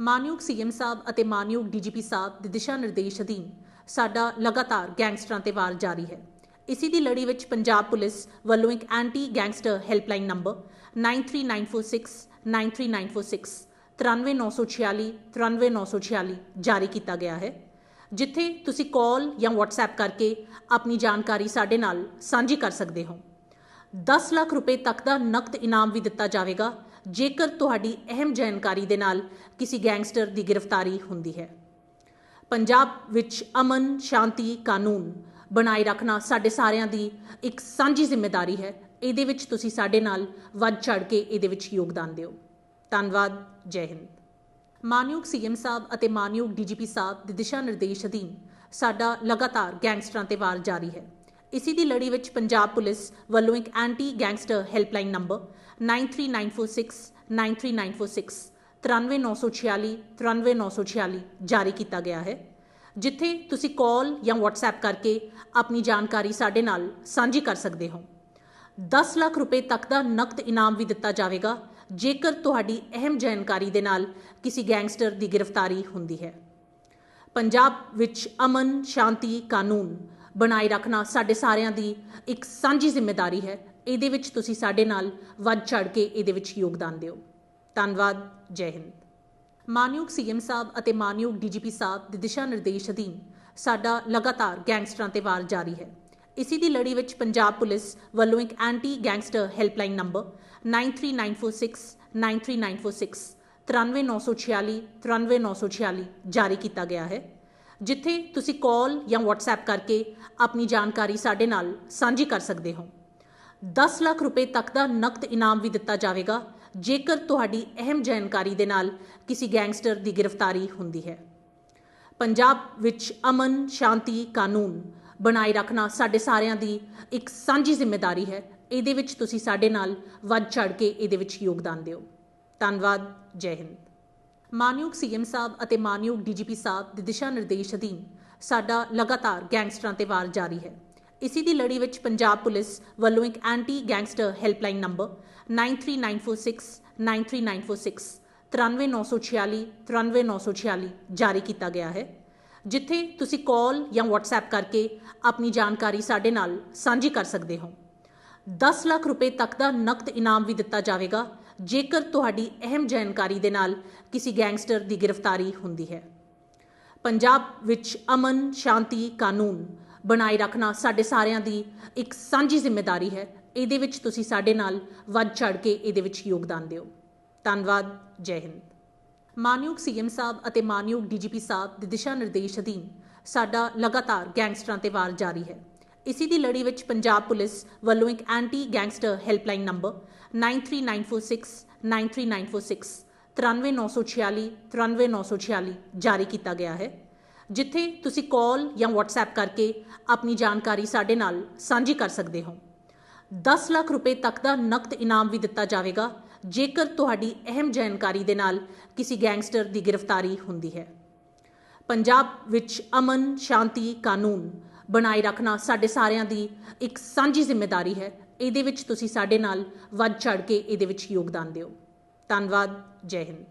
ਮਾਨਯੋਗ ਸੀਐਮ ਸਾਹਿਬ ਅਤੇ ਮਾਨਯੋਗ ਡੀਜੀਪੀ ਸਾਹਿਬ ਦੇ ਦਿਸ਼ਾ ਨਿਰਦੇਸ਼ ਅਧੀਨ ਸਾਡਾ ਲਗਾਤਾਰ ਗੈਂਗਸਟਰਾਂ ਤੇ ਵਾਰ ਜਾਰੀ ਹੈ। ਇਸੇ ਦੀ ਲੜੀ ਵਿੱਚ ਪੰਜਾਬ ਪੁਲਿਸ ਵੱਲੋਂ ਇੱਕ ਐਂਟੀ ਗੈਂਗਸਟਰ ਹੈਲਪਲਾਈਨ ਨੰਬਰ 93946 93946 93946 93946 ਜਾਰੀ ਕੀਤਾ ਗਿਆ ਹੈ, ਜਿੱਥੇ ਤੁਸੀਂ ਕਾਲ ਜਾਂ WhatsApp ਕਰਕੇ ਆਪਣੀ ਜਾਣਕਾਰੀ ਸਾਡੇ ਨਾਲ ਸਾਂਝੀ ਕਰ ਸਕਦੇ ਹੋ। 10 ਲੱਖ ਰੁਪਏ ਤੱਕ ਦਾ ਨਕਦ ਇਨਾਮ ਵੀ ਦਿੱਤਾ ਜਾਵੇਗਾ ਜੇਕਰ ਤੁਹਾਡੀ ਅਹਿਮ ਜਾਣਕਾਰੀ ਦੇ ਨਾਲ ਕਿਸੇ ਗੈਂਗਸਟਰ ਦੀ ਗ੍ਰਿਫਤਾਰੀ ਹੁੰਦੀ ਹੈ। ਪੰਜਾਬ ਵਿੱਚ ਅਮਨ ਸ਼ਾਂਤੀ ਕਾਨੂੰਨ ਬਣਾਈ ਰੱਖਣਾ ਸਾਡੇ ਸਾਰਿਆਂ ਦੀ ਇੱਕ ਸਾਂਝੀ ਜ਼ਿੰਮੇਵਾਰੀ ਹੈ। ਇਹਦੇ ਵਿੱਚ ਤੁਸੀਂ ਸਾਡੇ ਨਾਲ ਵੱਧ ਚੜ ਕੇ ਇਹਦੇ ਵਿੱਚ ਯੋਗਦਾਨ ਦਿਓ। ਧੰਨਵਾਦ। ਜੈ ਹਿੰਦ। ਮਾਨਯੋਗ ਸੀਐਮ ਸਾਹਿਬ ਅਤੇ ਮਾਨਯੋਗ ਡੀਜੀਪੀ ਸਾਹਿਬ ਦੇ ਦਿਸ਼ਾ ਨਿਰਦੇਸ਼ ਅਧੀਨ ਸਾਡਾ ਲਗਾਤਾਰ ਗੈਂਗਸਟਰਾਂ ਤੇ ਵਾਰ ਜਾਰੀ ਹੈ। ਇਸੇ ਦੀ ਲੜੀ ਵਿੱਚ ਪੰਜਾਬ ਪੁਲਿਸ ਵੱਲੋਂ ਇੱਕ ਐਂਟੀ ਗੈਂਗਸਟਰ ਹੈਲਪਲਾਈਨ ਨੰਬਰ 93946 93946 93946 93946 ਜਾਰੀ ਕੀਤਾ ਗਿਆ ਹੈ, ਜਿੱਥੇ ਤੁਸੀਂ ਕਾਲ ਜਾਂ WhatsApp ਕਰਕੇ ਆਪਣੀ ਜਾਣਕਾਰੀ ਸਾਡੇ ਨਾਲ ਸਾਂਝੀ ਕਰ ਸਕਦੇ ਹੋ। 10 ਲੱਖ ਰੁਪਏ ਤੱਕ ਦਾ ਨਕਦ ਇਨਾਮ ਵੀ ਦਿੱਤਾ ਜਾਵੇਗਾ, ਜੇਕਰ ਤੁਹਾਡੀ ਅਹਿਮ ਜਾਣਕਾਰੀ ਦੇ ਨਾਲ ਕਿਸੇ ਗੈਂਗਸਟਰ ਦੀ ਗ੍ਰਿਫਤਾਰੀ ਹੁੰਦੀ ਹੈ। ਪੰਜਾਬ ਵਿੱਚ ਅਮਨ ਸ਼ਾਂਤੀ ਕਾਨੂੰਨ ਬਣਾਈ ਰੱਖਣਾ ਸਾਡੇ ਸਾਰਿਆਂ ਦੀ ਇੱਕ ਸਾਂਝੀ ਜ਼ਿੰਮੇਵਾਰੀ ਹੈ। ਇਹਦੇ ਵਿੱਚ ਤੁਸੀਂ ਸਾਡੇ ਨਾਲ ਵੱਧ ਚੜ ਕੇ ਇਹਦੇ ਵਿੱਚ ਯੋਗਦਾਨ ਦਿਓ। ਧੰਨਵਾਦ। ਜੈ ਹਿੰਦ। ਮਾਨਯੋਗ ਸੀਐਮ ਸਾਹਿਬ ਅਤੇ ਮਾਨਯੋਗ ਡੀਜੀਪੀ ਸਾਹਿਬ ਦੇ ਦਿਸ਼ਾ ਨਿਰਦੇਸ਼ ਅਧੀਨ ਸਾਡਾ ਲਗਾਤਾਰ ਗੈਂਗਸਟਰਾਂ ਤੇ ਵਾਰ ਜਾਰੀ ਹੈ। ਇਸੇ ਦੀ ਲੜੀ ਵਿੱਚ ਪੰਜਾਬ ਪੁਲਿਸ ਵੱਲੋਂ ਇੱਕ ਐਂਟੀ ਗੈਂਗਸਟਰ ਹੈਲਪਲਾਈਨ ਨੰਬਰ 93946 93946 93946 93946 ਜਾਰੀ ਕੀਤਾ ਗਿਆ ਹੈ। ਜਿੱਥੇ ਤੁਸੀਂ ਕਾਲ ਜਾਂ WhatsApp ਕਰਕੇ ਆਪਣੀ ਜਾਣਕਾਰੀ ਸਾਡੇ ਨਾਲ ਸਾਂਝੀ ਕਰ ਸਕਦੇ ਹੋ। 10 ਲੱਖ ਰੁਪਏ ਤੱਕ ਦਾ ਨਕਦ ਇਨਾਮ ਵੀ ਦਿੱਤਾ ਜਾਵੇਗਾ, ਜੇਕਰ ਤੁਹਾਡੀ ਅਹਿਮ ਜਾਣਕਾਰੀ ਦੇ ਨਾਲ ਕਿਸੇ ਗੈਂਗਸਟਰ ਦੀ ਗ੍ਰਿਫਤਾਰੀ ਹੁੰਦੀ ਹੈ। ਪੰਜਾਬ ਵਿੱਚ ਅਮਨ, ਸ਼ਾਂਤੀ, ਕਾਨੂੰਨ ਬਣਾਈ ਰੱਖਣਾ ਸਾਡੇ ਸਾਰਿਆਂ ਦੀ ਇੱਕ ਸਾਂਝੀ ਜ਼ਿੰਮੇਵਾਰੀ ਹੈ। ਇਹਦੇ ਵਿੱਚ ਤੁਸੀਂ ਸਾਡੇ ਨਾਲ ਵੱਧ ਚੜ ਕੇ ਇਹਦੇ ਵਿੱਚ ਯੋਗਦਾਨ ਦਿਓ। ਧੰਨਵਾਦ, ਜੈ ਹਿੰਦ। ਮਾਨਯੋਗ ਸੀਐਮ ਸਾਹਿਬ ਅਤੇ ਮਾਨਯੋਗ ਡੀਜੀਪੀ ਸਾਹਿਬ ਦੇ ਦਿਸ਼ਾ ਨਿਰਦੇਸ਼ ਅਧੀਨ ਸਾਡਾ ਲਗਾਤਾਰ ਗੈਂਗਸਟਰਾਂ ਤੇ ਵਾਰ ਜਾਰੀ ਹੈ। ਇਸੇ ਦੀ ਲੜੀ ਵਿੱਚ ਪੰਜਾਬ ਪੁਲਿਸ ਵੱਲੋਂ ਇੱਕ ਐਂਟੀ ਗੈਂਗਸਟਰ ਹੈਲਪਲਾਈਨ ਨੰਬਰ 93946 93946 93946 93946 ਜਾਰੀ ਕੀਤਾ ਗਿਆ ਹੈ। ਜਿੱਥੇ ਤੁਸੀਂ ਕਾਲ ਜਾਂ WhatsApp ਕਰਕੇ ਆਪਣੀ ਜਾਣਕਾਰੀ ਸਾਡੇ ਨਾਲ ਸਾਂਝੀ ਕਰ ਸਕਦੇ ਹੋ। 10 ਲੱਖ ਰੁਪਏ ਤੱਕ ਦਾ ਨਕਦ ਇਨਾਮ ਵੀ ਦਿੱਤਾ ਜਾਵੇਗਾ ਜੇਕਰ ਤੁਹਾਡੀ ਅਹਿਮ ਜਾਣਕਾਰੀ ਦੇ ਨਾਲ ਕਿਸੇ ਗੈਂਗਸਟਰ ਦੀ ਗ੍ਰਿਫਤਾਰੀ ਹੁੰਦੀ ਹੈ। ਪੰਜਾਬ ਵਿੱਚ ਅਮਨ ਸ਼ਾਂਤੀ ਕਾਨੂੰਨ ਬਣਾਈ ਰੱਖਣਾ ਸਾਡੇ ਸਾਰਿਆਂ ਦੀ ਇੱਕ ਸਾਂਝੀ ਜ਼ਿੰਮੇਵਾਰੀ ਹੈ। ਇਹਦੇ ਵਿੱਚ ਤੁਸੀਂ ਸਾਡੇ ਨਾਲ ਵੱਧ ਚੜ ਕੇ ਇਹਦੇ ਵਿੱਚ ਯੋਗਦਾਨ ਦਿਓ। ਧੰਨਵਾਦ। ਜੈ ਹਿੰਦ। ਮਾਨਯੋਗ ਸੀਐਮ ਸਾਹਿਬ ਅਤੇ ਮਾਨਯੋਗ ਡੀਜੀਪੀ ਸਾਹਿਬ ਦੇ ਦਿਸ਼ਾ ਨਿਰਦੇਸ਼ ਅਧੀਨ ਸਾਡਾ ਲਗਾਤਾਰ ਗੈਂਗਸਟਰਾਂ ਤੇ ਵਾਰ ਜਾਰੀ ਹੈ। ਇਸੇ ਦੀ ਲੜੀ ਵਿੱਚ ਪੰਜਾਬ ਪੁਲਿਸ ਵੱਲੋਂ ਇੱਕ ਐਂਟੀ ਗੈਂਗਸਟਰ ਹੈਲਪਲਾਈਨ ਨੰਬਰ 93946 93946 93946 93946 ਜਾਰੀ ਕੀਤਾ ਗਿਆ ਹੈ ਜਿੱਥੇ ਤੁਸੀਂ ਕਾਲ ਜਾਂ WhatsApp ਕਰਕੇ ਆਪਣੀ ਜਾਣਕਾਰੀ ਸਾਡੇ ਨਾਲ ਸਾਂਝੀ ਕਰ ਸਕਦੇ ਹੋ 10 ਲੱਖ ਰੁਪਏ ਤੱਕ ਦਾ ਨਕਦ ਇਨਾਮ ਵੀ ਦਿੱਤਾ ਜਾਵੇਗਾ ਜੇਕਰ ਤੁਹਾਡੀ ਅਹਿਮ ਜਾਣਕਾਰੀ ਦੇ ਨਾਲ ਕਿਸੇ ਗੈਂਗਸਟਰ ਦੀ ਗ੍ਰਿਫਤਾਰੀ ਹੁੰਦੀ ਹੈ ਪੰਜਾਬ ਵਿੱਚ ਅਮਨ ਸ਼ਾਂਤੀ ਕਾਨੂੰਨ ਬਣਾਈ ਰੱਖਣਾ ਸਾਡੇ ਸਾਰਿਆਂ ਦੀ ਇੱਕ ਸਾਂਝੀ ਜ਼ਿੰਮੇਵਾਰੀ ਹੈ। ਇਹਦੇ ਵਿੱਚ ਤੁਸੀਂ ਸਾਡੇ ਨਾਲ ਵੱਧ ਚੜ ਕੇ ਇਹਦੇ ਵਿੱਚ ਯੋਗਦਾਨ ਦਿਓ। ਧੰਨਵਾਦ। ਜੈ ਹਿੰਦ।